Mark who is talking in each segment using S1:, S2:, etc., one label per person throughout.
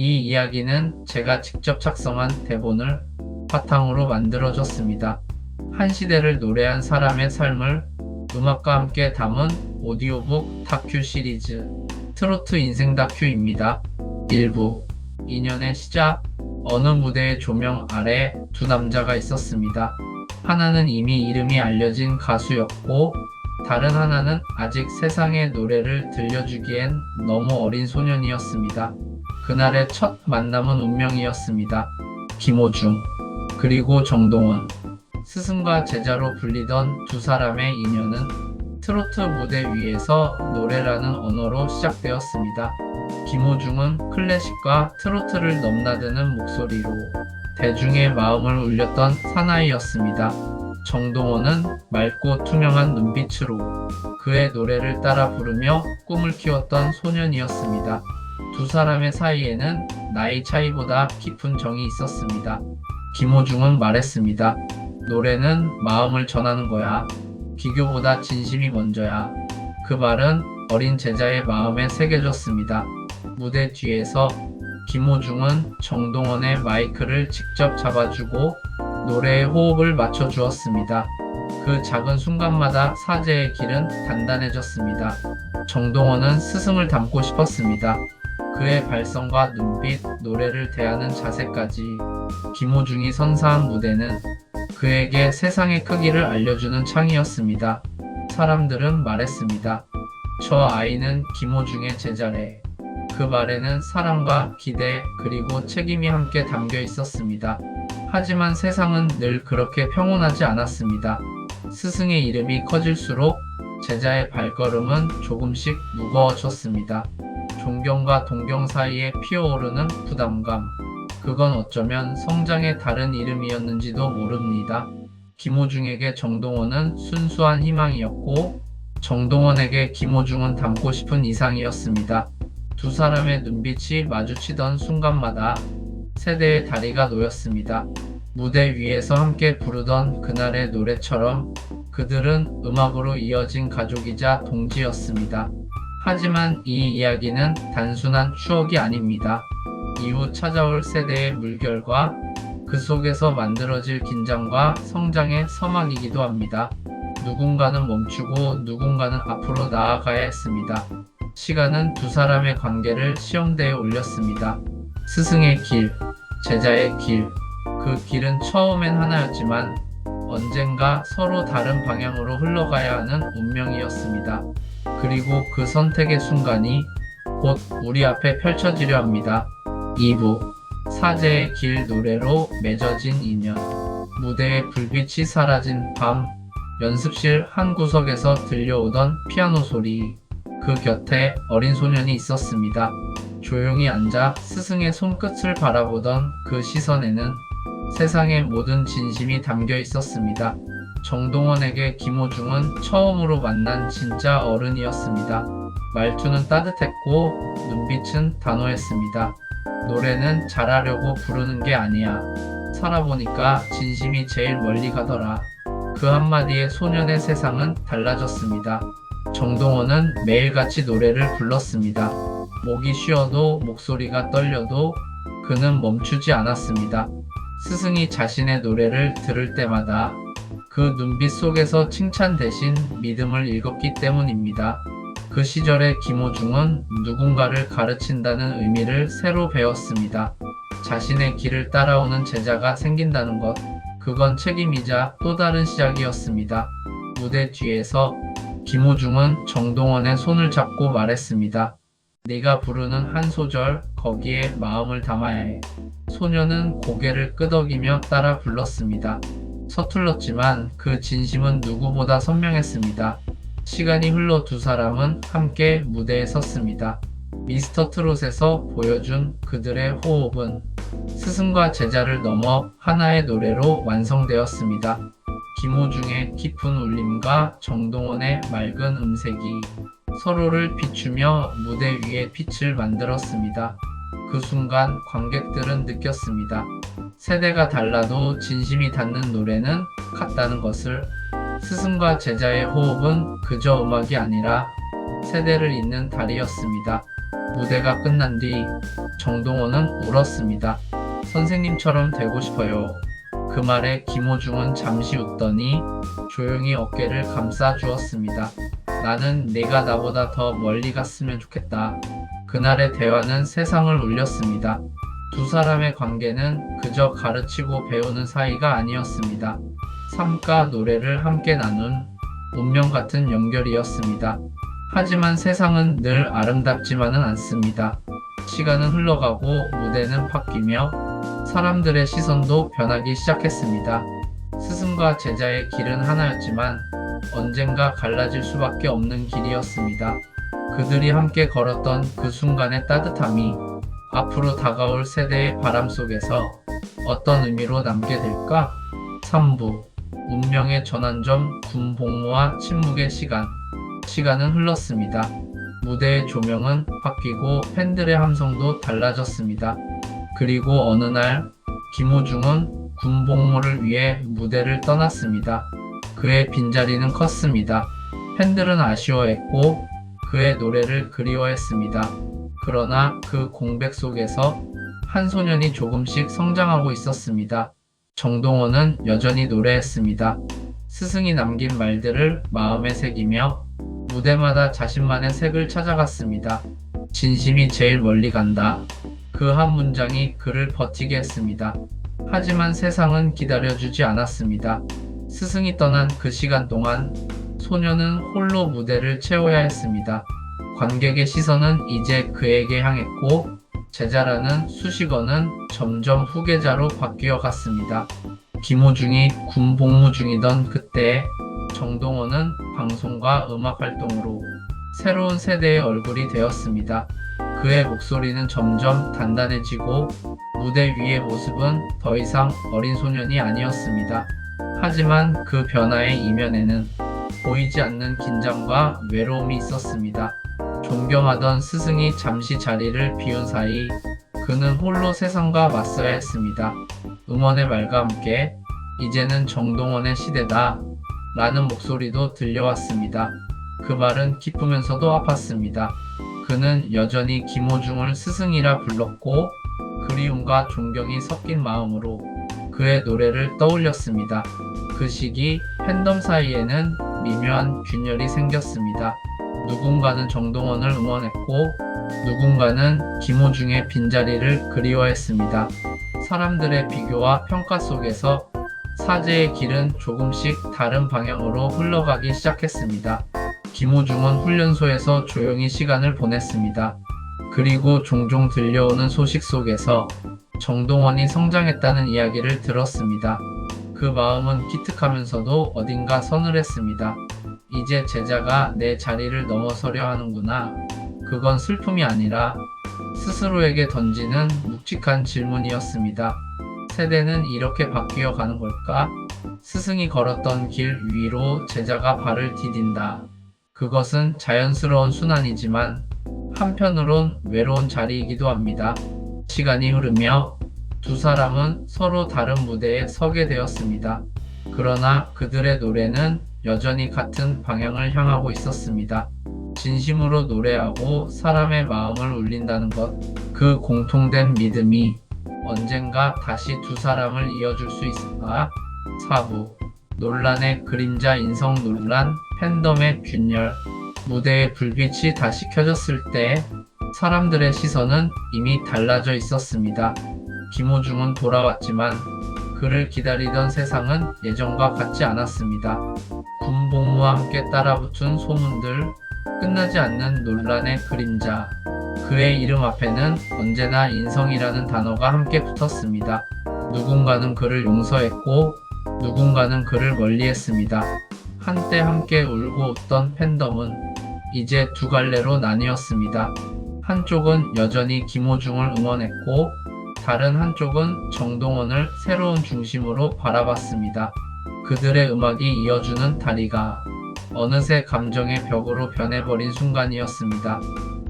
S1: 이 이야기는 제가 직접 작성한 대본을 바탕으로 만들어졌습니다. 한 시대를 노래한 사람의 삶을 음악과 함께 담은 오디오북 다큐 시리즈 트로트 인생 다큐입니다. 1부 2년의 시작 어느 무대의 조명 아래 두 남자가 있었습니다. 하나는 이미 이름이 알려진 가수였고 다른 하나는 아직 세상의 노래를 들려주기엔 너무 어린 소년이었습니다. 그날의 첫 만남은 운명이었습니다. 김호중 그리고 정동원 스승과 제자로 불리던 두 사람의 인연은 트로트 무대 위에서 노래라는 언어로 시작되었습니다. 김호중은 클래식과 트로트를 넘나드는 목소리로 대중의 마음을 울렸던 사나이였습니다. 정동원은 맑고 투명한 눈빛으로 그의 노래를 따라 부르며 꿈을 키웠던 소년이었습니다. 두 사람의 사이에는 나이 차이보다 깊은 정이 있었습니다. 김호중은 말했습니다. 노래는 마음을 전하는 거야. 기교보다 진심이 먼저야. 그 말은 어린 제자의 마음에 새겨졌습니다. 무대 뒤에서 김호중은 정동원의 마이크를 직접 잡아주고 노래의 호흡을 맞춰 주었습니다. 그 작은 순간마다 사제의 길은 단단해졌습니다. 정동원은 스승을 닮고 싶었습니다. 그의 발성과 눈빛, 노래를 대하는 자세까지 김호중이 선사한 무대는 그에게 세상의 크기를 알려주는 창이었습니다. 사람들은 말했습니다. 저 아이는 김호중의 제자래. 그 말에는 사랑과 기대 그리고 책임이 함께 담겨 있었습니다. 하지만 세상은 늘 그렇게 평온하지 않았습니다. 스승의 이름이 커질수록 제자의 발걸음은 조금씩 무거워졌습니다. 존경과 동경 사이에 피어오르는 부담감. 그건 어쩌면 성장의 다른 이름이었는지도 모릅니다. 김호중에게 정동원은 순수한 희망이었고, 정동원에게 김호중은 닮고 싶은 이상이었습니다. 두 사람의 눈빛이 마주치던 순간마다 세대의 다리가 놓였습니다. 무대 위에서 함께 부르던 그날의 노래처럼 그들은 음악으로 이어진 가족이자 동지였습니다. 하지만 이 이야기는 단순한 추억이 아닙니다. 이후 찾아올 세대의 물결과 그 속에서 만들어질 긴장과 성장의 서막이기도 합니다. 누군가는 멈추고 누군가는 앞으로 나아가야 했습니다. 시간은 두 사람의 관계를 시험대에 올렸습니다. 스승의 길, 제자의 길. 그 길은 처음엔 하나였지만 언젠가 서로 다른 방향으로 흘러가야 하는 운명이었습니다. 그리고 그 선택의 순간이 곧 우리 앞에 펼쳐지려 합니다. 2부 사제의 길 노래로 맺어진 인연 무대의 불빛이 사라진 밤 연습실 한 구석에서 들려오던 피아노 소리 그 곁에 어린 소년이 있었습니다. 조용히 앉아 스승의 손끝을 바라보던 그 시선에는 세상의 모든 진심이 담겨 있었습니다. 정동원에게 김호중은 처음으로 만난 진짜 어른이었습니다. 말투는 따뜻했고 눈빛은 단호했습니다. 노래는 잘하려고 부르는 게 아니야. 살아보니까 진심이 제일 멀리 가더라. 그 한마디에 소년의 세상은 달라졌습니다. 정동원은 매일같이 노래를 불렀습니다. 목이 쉬어도 목소리가 떨려도 그는 멈추지 않았습니다. 스승이 자신의 노래를 들을 때마다 그 눈빛 속에서 칭찬 대신 믿음을 읽었기 때문입니다. 그 시절의 김호중은 누군가를 가르친다는 의미를 새로 배웠습니다. 자신의 길을 따라오는 제자가 생긴다는 것, 그건 책임이자 또 다른 시작이었습니다. 무대 뒤에서 김호중은 정동원의 손을 잡고 말했습니다. 네가 부르는 한 소절, 거기에 마음을 담아야 해. 소녀는 고개를 끄덕이며 따라 불렀습니다. 서툴렀지만 그 진심은 누구보다 선명했습니다. 시간이 흘러 두 사람은 함께 무대에 섰습니다. 미스터 트롯에서 보여준 그들의 호흡은 스승과 제자를 넘어 하나의 노래로 완성되었습니다. 김호중의 깊은 울림과 정동원의 맑은 음색이 서로를 비추며 무대 위에 빛을 만들었습니다. 그 순간 관객들은 느꼈습니다. 세대가 달라도 진심이 닿는 노래는 같다는 것을 스승과 제자의 호흡은 그저 음악이 아니라 세대를 잇는 다리였습니다. 무대가 끝난 뒤 정동원은 울었습니다. 선생님처럼 되고 싶어요. 그 말에 김호중은 잠시 웃더니 조용히 어깨를 감싸 주었습니다. 나는 네가 나보다 더 멀리 갔으면 좋겠다. 그날의 대화는 세상을 울렸습니다. 두 사람의 관계는 그저 가르치고 배우는 사이가 아니었습니다. 삶과 노래를 함께 나눈 운명 같은 연결이었습니다. 하지만 세상은 늘 아름답지만은 않습니다. 시간은 흘러가고 무대는 바뀌며 사람들의 시선도 변하기 시작했습니다. 스승과 제자의 길은 하나였지만 언젠가 갈라질 수밖에 없는 길이었습니다. 그들이 함께 걸었던 그 순간의 따뜻함이 앞으로 다가올 세대의 바람 속에서 어떤 의미로 남게 될까? 3부 운명의 전환점 군복무와 침묵의 시간 시간은 흘렀습니다. 무대의 조명은 바뀌고 팬들의 함성도 달라졌습니다. 그리고 어느 날 김호중은 군복무를 위해 무대를 떠났습니다. 그의 빈자리는 컸습니다. 팬들은 아쉬워했고 그의 노래를 그리워했습니다. 그러나 그 공백 속에서 한 소년이 조금씩 성장하고 있었습니다. 정동원은 여전히 노래했습니다. 스승이 남긴 말들을 마음에 새기며 무대마다 자신만의 색을 찾아갔습니다. 진심이 제일 멀리 간다. 그 한 문장이 그를 버티게 했습니다. 하지만 세상은 기다려주지 않았습니다. 스승이 떠난 그 시간 동안 소녀는 홀로 무대를 채워야 했습니다. 관객의 시선은 이제 그에게 향했고 제자라는 수식어는 점점 후계자로 바뀌어 갔습니다. 김호중이 군 복무 중이던 그때 정동원은 방송과 음악 활동으로 새로운 세대의 얼굴이 되었습니다. 그의 목소리는 점점 단단해지고 무대 위의 모습은 더 이상 어린 소년이 아니었습니다. 하지만 그 변화의 이면에는 보이지 않는 긴장과 외로움이 있었습니다. 존경하던 스승이 잠시 자리를 비운 사이 그는 홀로 세상과 맞서야 했습니다. 응원의 말과 함께 이제는 정동원의 시대다 라는 목소리도 들려왔습니다. 그 말은 기쁘면서도 아팠습니다. 그는 여전히 김호중을 스승이라 불렀고 그리움과 존경이 섞인 마음으로 그의 노래를 떠올렸습니다. 그 시기 팬덤 사이에는 미묘한 균열이 생겼습니다. 누군가는 정동원을 응원했고 누군가는 김호중의 빈자리를 그리워했습니다. 사람들의 비교와 평가 속에서 사제의 길은 조금씩 다른 방향으로 흘러가기 시작했습니다. 김호중은 훈련소에서 조용히 시간을 보냈습니다. 그리고 종종 들려오는 소식 속에서 정동원이 성장했다는 이야기를 들었습니다. 그 마음은 기특하면서도 어딘가 서늘했습니다. 이제 제자가 내 자리를 넘어서려 하는구나. 그건 슬픔이 아니라 스스로에게 던지는 묵직한 질문이었습니다. 세대는 이렇게 바뀌어 가는 걸까? 스승이 걸었던 길 위로 제자가 발을 디딘다. 그것은 자연스러운 순환이지만 한편으론 외로운 자리이기도 합니다. 시간이 흐르며 두 사람은 서로 다른 무대에 서게 되었습니다. 그러나 그들의 노래는 여전히 같은 방향을 향하고 있었습니다. 진심으로 노래하고 사람의 마음을 울린다는 것, 그 공통된 믿음이 언젠가 다시 두 사람을 이어줄 수 있을까? 4부 논란의 그림자 인성 논란, 팬덤의 균열, 무대의 불빛이 다시 켜졌을 때 사람들의 시선은 이미 달라져 있었습니다. 김호중은 돌아왔지만 그를 기다리던 세상은 예전과 같지 않았습니다. 군복무와 함께 따라붙은 소문들, 끝나지 않는 논란의 그림자, 그의 이름 앞에는 언제나 인성이라는 단어가 함께 붙었습니다. 누군가는 그를 용서했고, 누군가는 그를 멀리했습니다. 한때 함께 울고 웃던 팬덤은 이제 두 갈래로 나뉘었습니다. 한쪽은 여전히 김호중을 응원했고, 다른 한쪽은 정동원을 새로운 중심으로 바라봤습니다. 그들의 음악이 이어주는 다리가 어느새 감정의 벽으로 변해버린 순간이었습니다.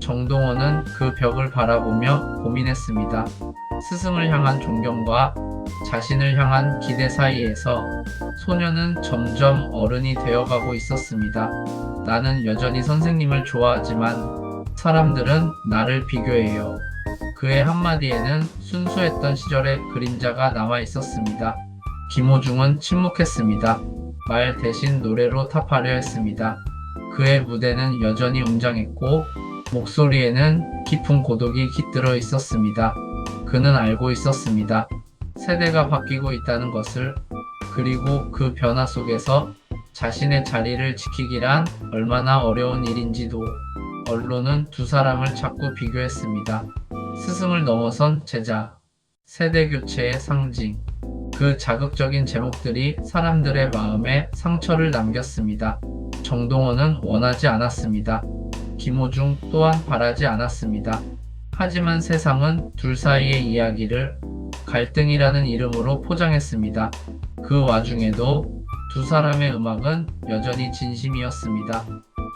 S1: 정동원은 그 벽을 바라보며 고민했습니다. 스승을 향한 존경과 자신을 향한 기대 사이에서 소녀는 점점 어른이 되어가고 있었습니다. 나는 여전히 선생님을 좋아하지만 사람들은 나를 비교해요. 그의 한마디에는 순수했던 시절의 그림자가 남아 있었습니다. 김호중은 침묵했습니다. 말 대신 노래로 타파려 했습니다. 그의 무대는 여전히 웅장했고 목소리에는 깊은 고독이 깃들어 있었습니다. 그는 알고 있었습니다. 세대가 바뀌고 있다는 것을 그리고 그 변화 속에서 자신의 자리를 지키기란 얼마나 어려운 일인지도 언론은 두 사람을 자꾸 비교했습니다. 스승을 넘어선 제자, 세대 교체의 상징. 그 자극적인 제목들이 사람들의 마음에 상처를 남겼습니다. 정동원은 원하지 않았습니다. 김호중 또한 바라지 않았습니다. 하지만 세상은 둘 사이의 이야기를 갈등이라는 이름으로 포장했습니다. 그 와중에도 두 사람의 음악은 여전히 진심이었습니다.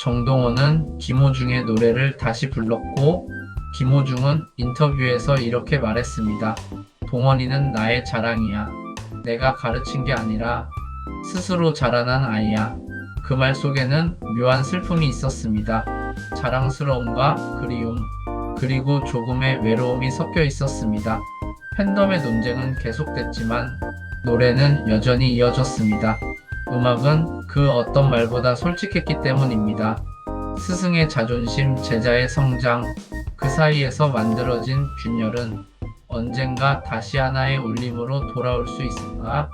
S1: 정동원은 김호중의 노래를 다시 불렀고 김호중은 인터뷰에서 이렇게 말했습니다. 동원이는 나의 자랑이야. 내가 가르친 게 아니라 스스로 자라난 아이야. 그 말 속에는 묘한 슬픔이 있었습니다. 자랑스러움과 그리움, 그리고 조금의 외로움이 섞여 있었습니다. 팬덤의 논쟁은 계속됐지만 노래는 여전히 이어졌습니다. 음악은 그 어떤 말보다 솔직했기 때문입니다. 스승의 자존심, 제자의 성장, 그 사이에서 만들어진 균열은 언젠가 다시 하나의 울림으로 돌아올 수 있을까?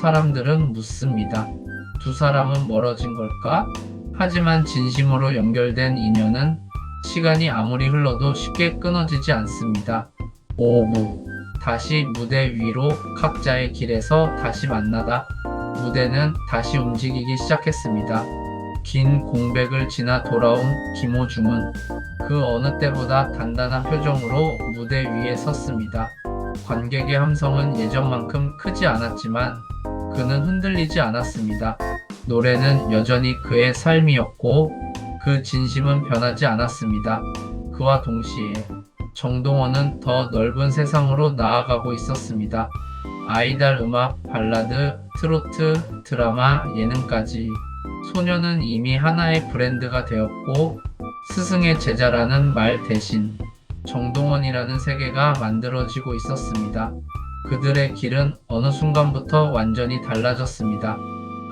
S1: 사람들은 묻습니다. 두 사람은 멀어진 걸까? 하지만 진심으로 연결된 인연은 시간이 아무리 흘러도 쉽게 끊어지지 않습니다. 5부 다시 무대 위로 각자의 길에서 다시 만나다 무대는 다시 움직이기 시작했습니다. 긴 공백을 지나 돌아온 김호중은 그 어느 때보다 단단한 표정으로 무대 위에 섰습니다. 관객의 함성은 예전만큼 크지 않았지만 그는 흔들리지 않았습니다. 노래는 여전히 그의 삶이었고 그 진심은 변하지 않았습니다. 그와 동시에 정동원은 더 넓은 세상으로 나아가고 있었습니다. 아이달 음악, 발라드, 트로트, 드라마, 예능까지 소녀는 이미 하나의 브랜드가 되었고 스승의 제자라는 말 대신 정동원이라는 세계가 만들어지고 있었습니다. 그들의 길은 어느 순간부터 완전히 달라졌습니다.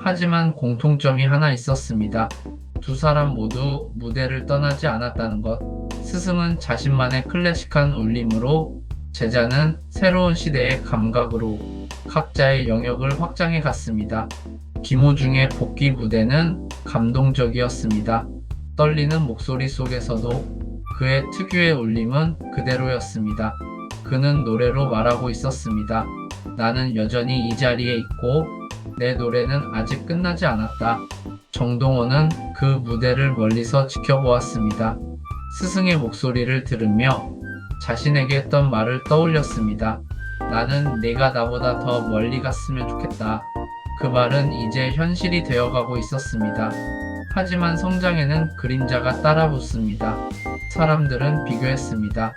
S1: 하지만 공통점이 하나 있었습니다. 두 사람 모두 무대를 떠나지 않았다는 것. 스승은 자신만의 클래식한 울림으로 제자는 새로운 시대의 감각으로 각자의 영역을 확장해 갔습니다. 김호중의 복귀 무대는 감동적이었습니다. 떨리는 목소리 속에서도 그의 특유의 울림은 그대로였습니다. 그는 노래로 말하고 있었습니다. 나는 여전히 이 자리에 있고 내 노래는 아직 끝나지 않았다. 정동원은 그 무대를 멀리서 지켜보았습니다. 스승의 목소리를 들으며 자신에게 했던 말을 떠올렸습니다. 나는 내가 나보다 더 멀리 갔으면 좋겠다. 그 말은 이제 현실이 되어가고 있었습니다. 하지만 성장에는 그림자가 따라붙습니다. 사람들은 비교했습니다.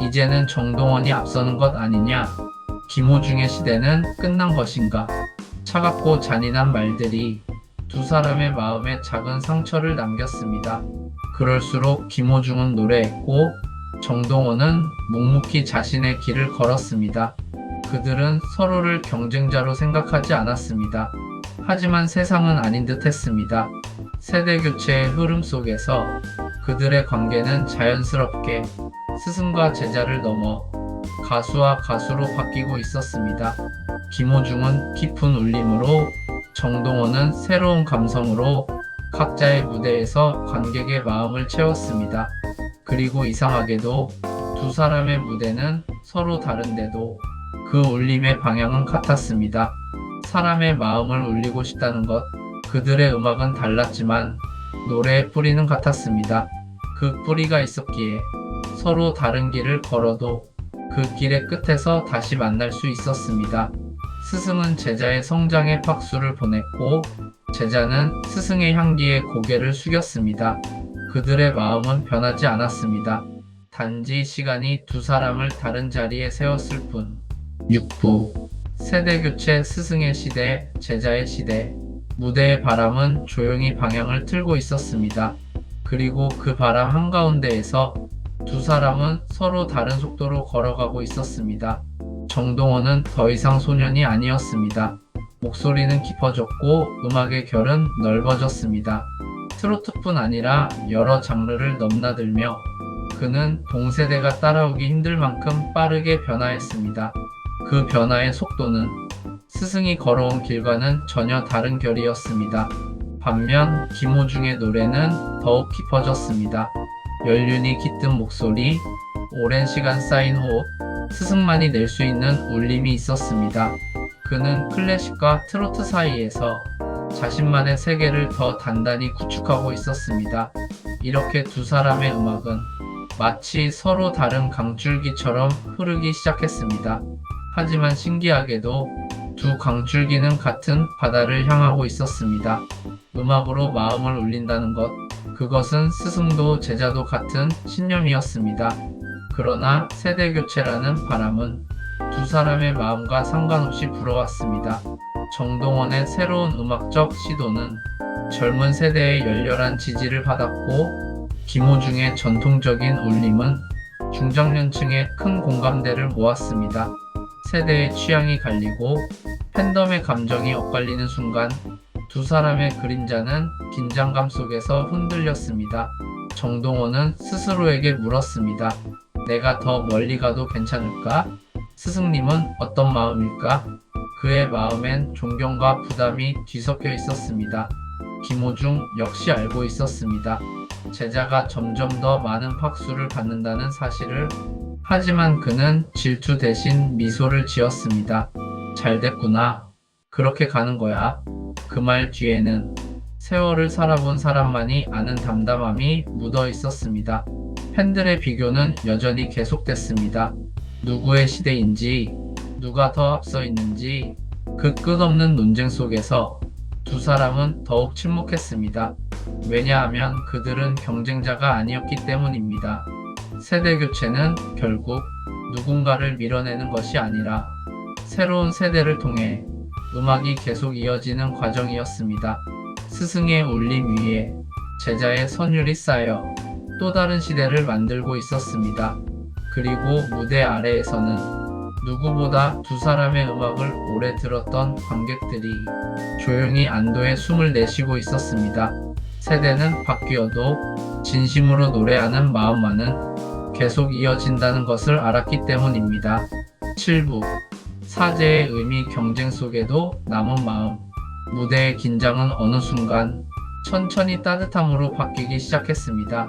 S1: 이제는 정동원이 앞서는 것 아니냐? 김호중의 시대는 끝난 것인가? 차갑고 잔인한 말들이 두 사람의 마음에 작은 상처를 남겼습니다. 그럴수록 김호중은 노래했고 정동원은 묵묵히 자신의 길을 걸었습니다. 그들은 서로를 경쟁자로 생각하지 않았습니다. 하지만 세상은 아닌 듯 했습니다. 세대 교체의 흐름 속에서 그들의 관계는 자연스럽게 스승과 제자를 넘어 가수와 가수로 바뀌고 있었습니다. 김호중은 깊은 울림으로 정동원은 새로운 감성으로 각자의 무대에서 관객의 마음을 채웠습니다. 그리고 이상하게도 두 사람의 무대는 서로 다른데도 그 울림의 방향은 같았습니다. 사람의 마음을 울리고 싶다는 것, 그들의 음악은 달랐지만 노래의 뿌리는 같았습니다. 그 뿌리가 있었기에 서로 다른 길을 걸어도 그 길의 끝에서 다시 만날 수 있었습니다. 스승은 제자의 성장에 박수를 보냈고 제자는 스승의 향기에 고개를 숙였습니다. 그들의 마음은 변하지 않았습니다. 단지 시간이 두 사람을 다른 자리에 세웠을 뿐. 6부 세대교체 스승의 시대, 제자의 시대 무대의 바람은 조용히 방향을 틀고 있었습니다. 그리고 그 바람 한가운데에서 두 사람은 서로 다른 속도로 걸어가고 있었습니다. 정동원은 더 이상 소년이 아니었습니다. 목소리는 깊어졌고 음악의 결은 넓어졌습니다. 트로트뿐 아니라 여러 장르를 넘나들며 그는 동세대가 따라오기 힘들 만큼 빠르게 변화했습니다. 그 변화의 속도는 스승이 걸어온 길과는 전혀 다른 결이었습니다. 반면 김호중의 노래는 더욱 깊어졌습니다. 연륜이 깃든 목소리, 오랜 시간 쌓인 호흡, 스승만이 낼 수 있는 울림이 있었습니다. 그는 클래식과 트로트 사이에서 자신만의 세계를 더 단단히 구축하고 있었습니다. 이렇게 두 사람의 음악은 마치 서로 다른 강줄기처럼 흐르기 시작했습니다. 하지만 신기하게도 두 강줄기는 같은 바다를 향하고 있었습니다. 음악으로 마음을 울린다는 것, 그것은 스승도 제자도 같은 신념이었습니다. 그러나 세대 교체라는 바람은 두 사람의 마음과 상관없이 불어왔습니다. 정동원의 새로운 음악적 시도는 젊은 세대의 열렬한 지지를 받았고 김호중의 전통적인 울림은 중장년층의 큰 공감대를 모았습니다. 세대의 취향이 갈리고 팬덤의 감정이 엇갈리는 순간 두 사람의 그림자는 긴장감 속에서 흔들렸습니다. 정동원은 스스로에게 물었습니다. 내가 더 멀리 가도 괜찮을까? 스승님은 어떤 마음일까? 그의 마음엔 존경과 부담이 뒤섞여 있었습니다. 김호중 역시 알고 있었습니다. 제자가 점점 더 많은 박수를 받는다는 사실을 하지만 그는 질투 대신 미소를 지었습니다. 잘 됐구나. 그렇게 가는 거야. 그 말 뒤에는 세월을 살아본 사람만이 아는 담담함이 묻어 있었습니다. 팬들의 비교는 여전히 계속됐습니다. 누구의 시대인지, 누가 더 앞서 있는지, 그 끝없는 논쟁 속에서 두 사람은 더욱 침묵했습니다. 왜냐하면 그들은 경쟁자가 아니었기 때문입니다. 세대 교체는 결국 누군가를 밀어내는 것이 아니라 새로운 세대를 통해 음악이 계속 이어지는 과정이었습니다. 스승의 울림 위에 제자의 선율이 쌓여 또 다른 시대를 만들고 있었습니다. 그리고 무대 아래에서는 누구보다 두 사람의 음악을 오래 들었던 관객들이 조용히 안도의 숨을 내쉬고 있었습니다. 세대는 바뀌어도 진심으로 노래하는 마음만은 계속 이어진다는 것을 알았기 때문입니다. 7부 사제의 의미 경쟁 속에도 남은 마음 무대의 긴장은 어느 순간 천천히 따뜻함으로 바뀌기 시작했습니다.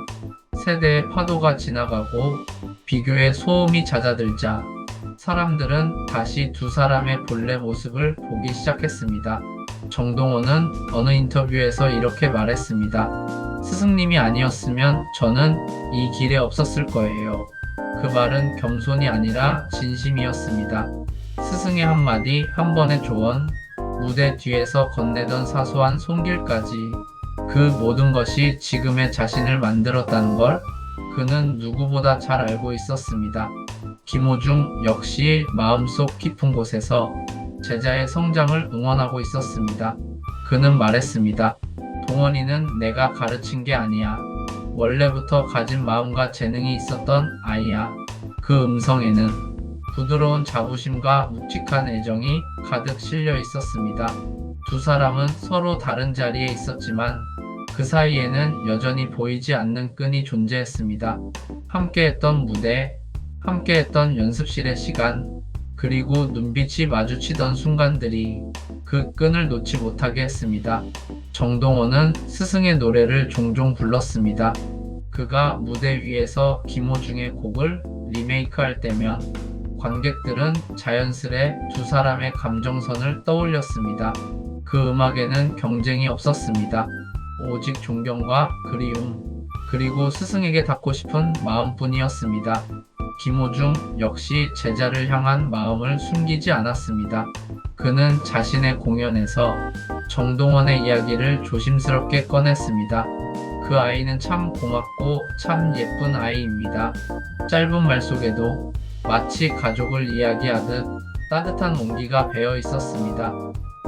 S1: 세대의 파도가 지나가고 비교의 소음이 잦아들자 사람들은 다시 두 사람의 본래 모습을 보기 시작했습니다. 정동원은 어느 인터뷰에서 이렇게 말했습니다. 스승님이 아니었으면 저는 이 길에 없었을 거예요. 그 말은 겸손이 아니라 진심이었습니다. 스승의 한마디, 한 번의 조언, 무대 뒤에서 건네던 사소한 손길까지 그 모든 것이 지금의 자신을 만들었다는 걸 그는 누구보다 잘 알고 있었습니다. 김호중 역시 마음속 깊은 곳에서 제자의 성장을 응원하고 있었습니다. 그는 말했습니다. 동원이는 내가 가르친 게 아니야. 원래부터 가진 마음과 재능이 있었던 아이야. 그 음성에는 부드러운 자부심과 묵직한 애정이 가득 실려 있었습니다. 두 사람은 서로 다른 자리에 있었지만 그 사이에는 여전히 보이지 않는 끈이 존재했습니다. 함께했던 무대, 함께했던 연습실의 시간, 그리고 눈빛이 마주치던 순간들이 그 끈을 놓지 못하게 했습니다. 정동원은 스승의 노래를 종종 불렀습니다. 그가 무대 위에서 김호중의 곡을 리메이크할 때면 관객들은 자연스레 두 사람의 감정선을 떠올렸습니다. 그 음악에는 경쟁이 없었습니다. 오직 존경과 그리움, 그리고 스승에게 닿고 싶은 마음뿐이었습니다. 김호중 역시 제자를 향한 마음을 숨기지 않았습니다. 그는 자신의 공연에서 정동원의 이야기를 조심스럽게 꺼냈습니다. 그 아이는 참 고맙고 참 예쁜 아이입니다. 짧은 말 속에도 마치 가족을 이야기하듯 따뜻한 온기가 배어 있었습니다.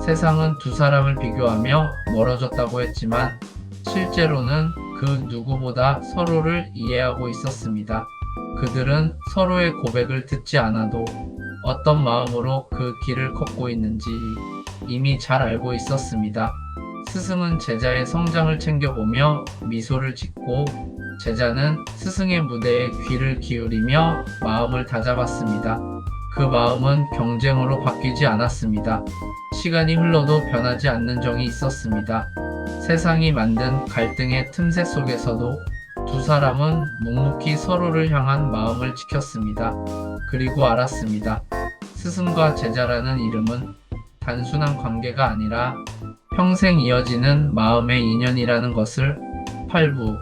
S1: 세상은 두 사람을 비교하며 멀어졌다고 했지만 실제로는 그 누구보다 서로를 이해하고 있었습니다. 그들은 서로의 고백을 듣지 않아도 어떤 마음으로 그 길을 걷고 있는지 이미 잘 알고 있었습니다. 스승은 제자의 성장을 챙겨보며 미소를 짓고 제자는 스승의 무대에 귀를 기울이며 마음을 다잡았습니다. 그 마음은 경쟁으로 바뀌지 않았습니다. 시간이 흘러도 변하지 않는 정이 있었습니다. 세상이 만든 갈등의 틈새 속에서도 두 사람은 묵묵히 서로를 향한 마음을 지켰습니다. 그리고 알았습니다. 스승과 제자라는 이름은 단순한 관계가 아니라 평생 이어지는 마음의 인연이라는 것을 8부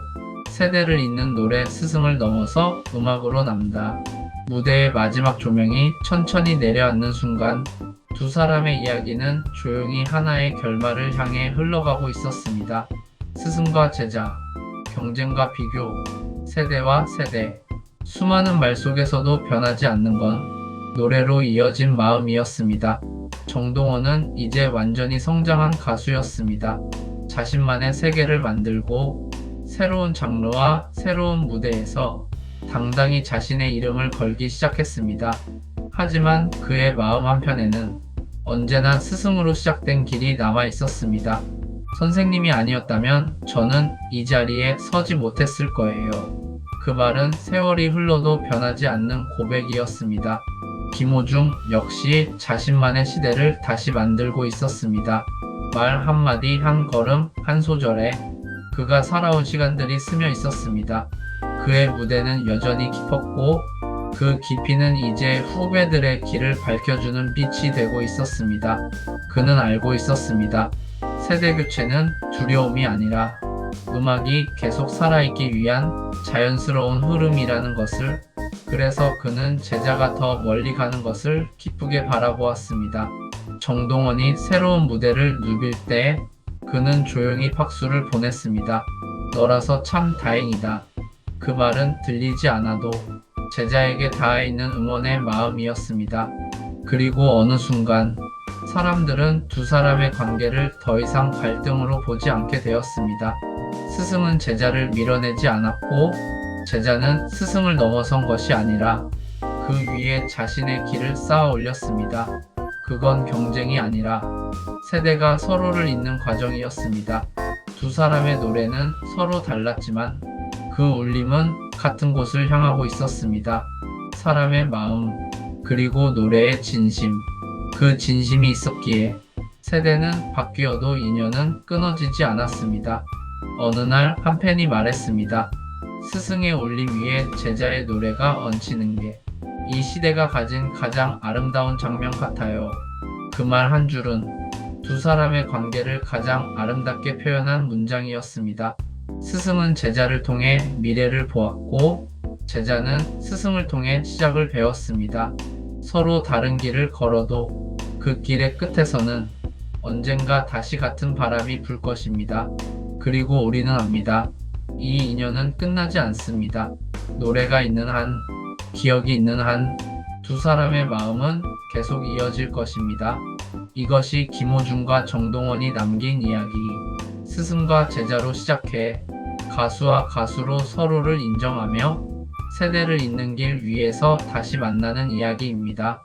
S1: 세대를 잇는 노래 스승을 넘어서 음악으로 남다. 무대의 마지막 조명이 천천히 내려앉는 순간 두 사람의 이야기는 조용히 하나의 결말을 향해 흘러가고 있었습니다. 스승과 제자, 경쟁과 비교, 세대와 세대. 수많은 말 속에서도 변하지 않는 건 노래로 이어진 마음이었습니다. 정동원은 이제 완전히 성장한 가수였습니다. 자신만의 세계를 만들고 새로운 장르와 새로운 무대에서 당당히 자신의 이름을 걸기 시작했습니다. 하지만 그의 마음 한편에는 언제나 스승으로 시작된 길이 남아 있었습니다. 선생님이 아니었다면 저는 이 자리에 서지 못했을 거예요. 그 말은 세월이 흘러도 변하지 않는 고백이었습니다. 김호중 역시 자신만의 시대를 다시 만들고 있었습니다. 말 한마디 한 걸음 한 소절에 그가 살아온 시간들이 스며 있었습니다. 그의 무대는 여전히 깊었고 그 깊이는 이제 후배들의 길을 밝혀주는 빛이 되고 있었습니다. 그는 알고 있었습니다. 세대 교체는 두려움이 아니라 음악이 계속 살아있기 위한 자연스러운 흐름이라는 것을 그래서 그는 제자가 더 멀리 가는 것을 기쁘게 바라보았습니다. 정동원이 새로운 무대를 누빌 때 그는 조용히 박수를 보냈습니다. 너라서 참 다행이다. 그 말은 들리지 않아도 제자에게 닿아 있는 응원의 마음이었습니다. 그리고 어느 순간 사람들은 두 사람의 관계를 더 이상 갈등으로 보지 않게 되었습니다. 스승은 제자를 밀어내지 않았고 제자는 스승을 넘어선 것이 아니라 그 위에 자신의 길을 쌓아 올렸습니다. 그건 경쟁이 아니라 세대가 서로를 잇는 과정이었습니다. 두 사람의 노래는 서로 달랐지만 그 울림은 같은 곳을 향하고 있었습니다. 사람의 마음, 그리고 노래의 진심. 그 진심이 있었기에 세대는 바뀌어도 인연은 끊어지지 않았습니다. 어느 날 한 팬이 말했습니다. 스승의 울림 위에 제자의 노래가 얹히는 게 이 시대가 가진 가장 아름다운 장면 같아요. 그 말 한 줄은 두 사람의 관계를 가장 아름답게 표현한 문장이었습니다. 스승은 제자를 통해 미래를 보았고 제자는 스승을 통해 시작을 배웠습니다. 서로 다른 길을 걸어도 그 길의 끝에서는 언젠가 다시 같은 바람이 불 것입니다. 그리고 우리는 압니다. 이 인연은 끝나지 않습니다. 노래가 있는 한, 기억이 있는 한, 두 사람의 마음은 계속 이어질 것입니다. 이것이 김호중과 정동원이 남긴 이야기. 스승과 제자로 시작해 가수와 가수로 서로를 인정하며 세대를 잇는 길 위에서 다시 만나는 이야기입니다.